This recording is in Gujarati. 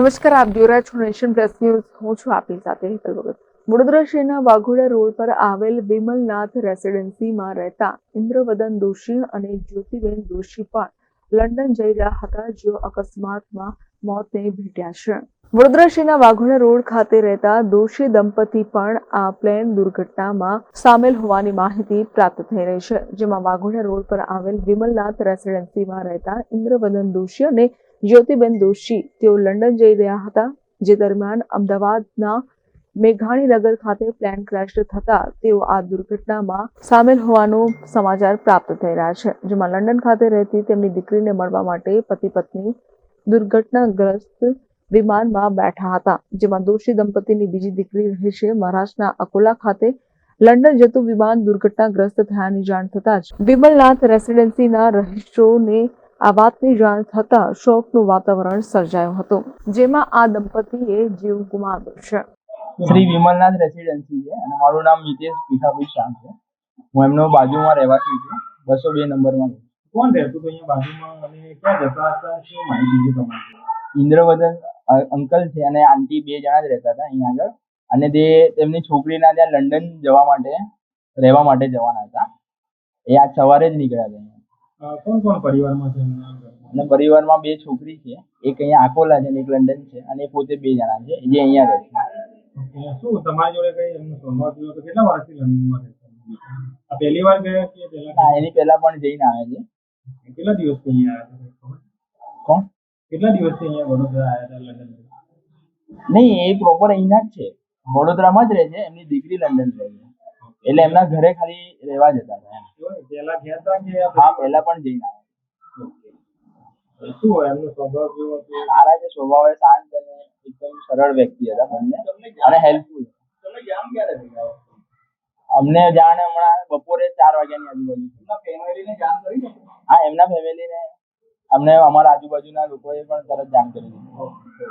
નમસ્કાર, આપ જોઈ રહ્યા છો નેશન પ્રેસ ન્યૂઝ. હું છું આપની સાથે હેતલ ભગત. વડોદરા શહેરના વાઘોડા રોડ પર આવેલ વિમલનાથ રેસિડેન્સીમાં રહેતા ઇન્દ્રવદન દોશી અને જ્યોતિબેન દોશી પણ લંડન જઈ રહ્યા હતા, જેઓ અકસ્માતમાં મોતને ભેટ્યા છે. વડોદરા શહેરના વાઘોડા રોડ ખાતે રહેતા દોશી દંપતી પણ આ પ્લેન દુર્ઘટનામાં સામેલ હોવાની માહિતી પ્રાપ્ત થઈ રહી છે, જેમાં વાઘોડા રોડ પર આવેલ વિમલનાથ રેસિડેન્સીમાં રહેતા ઇન્દ્રવદન દોશી અને જ્યોતિબેન દોશી તેઓ લંડન જઈ રહ્યા હતા. જે દરમિયાન અમદાવાદના મેઘાણીનગર ખાતે પ્લેન ક્રેશ થતા તેઓ આ દુર્ઘટનામાં સામેલ હોવાનો સમાચાર પ્રાપ્ત થઈ રહ્યા છે, જેમાં લંડન ખાતે રહેતી તેમની દીકરીને મળવા માટે પતિ પત્ની દુર્ઘટનાગ્રસ્ત વિમાનમાં બેઠા હતા, જેમાં દોશી દંપતીની બીજી દીકરી રહે છે. મહારાષ્ટ્રના અકોલા ખાતે લંડન જતું વિમાન દુર્ઘટનાગ્રસ્ત થયાની જાણ થતાં જ વિમલનાથ રેસિડેન્સીના રહીશોને આ વાતની જાણ થતા શોકનું વાતાવરણ સર્જાયું હતું જેમાં આ દંપતીએ જીવ ગુમાવ્યો છે. શ્રી વિમલનાથ રેસિડેન્સી છે અને મારું નામ મિતેશ ભીખાભાઈ શાહ છે. હું એમનો બાજુમાં રહેવાસી છું બસો બે નંબરમાં. કોણ રહેતું હતું અહીંયા બાજુમાં? અને ક્યાં જતા હતા? શું માહિતી છે તમારી? ઇન્દ્રવદન અંકલ છે અને આંટી બે જણા જ રહેતા હતા અહીંયા આગળ. અને તે તેમની છોકરીના ત્યાં લંડન જવા માટે રહેવા માટે જવાના હતા. એ આજ સવારે જ નીકળ્યા હતા કોણ કોણ પરિવારમાં છે અને પરિવારમાં બે છોકરી છે. એક અહીંયા આકોલા છે અને એક લંડન છે અને પોતે બે જણા છે જે અહીંયા રહે છે. શું તમારી જોડે કઈ એમનો સંવાદ થયો તો કેટલા વર્ષથી લંડનમાં રહેતા આ પહેલી વાર ગયા કે પહેલા? એની પહેલા પણ જઈને આવે છે. કેટલા દિવસથી અહીંયા આવ્યા છે? કોણ? કેટલા દિવસથી અહીંયા વડોદરા આવ્યા હતા લંડન નહીં એ પ્રોપર અહીંના જ છે. વડોદરામાં જ રહે છે એમની દીકરી લંડન રહે છે. એટલે એમના ઘરે ખાલી રહેવા જતા હતા. પહેલા ગયા હતા કે હા પહેલા પણ જઈને આવ્યા. શું એમનો સ્વભાવ કેવો હતો? સારા છે સ્વભાવે શાંત અને એકદમ સરળ વ્યક્તિ હતા બંને. અને હેલ્પફુલ તમે જામ ક્યારે અમને જાણે હમણાં બપોરે ચાર વાગ્યાની આજુબાજુ. ફેમિલીને જાણ કરી હા એમના ફેમિલીને અમને અમારા આજુબાજુના લોકોએ પણ તરત જાણ કરી દીધી.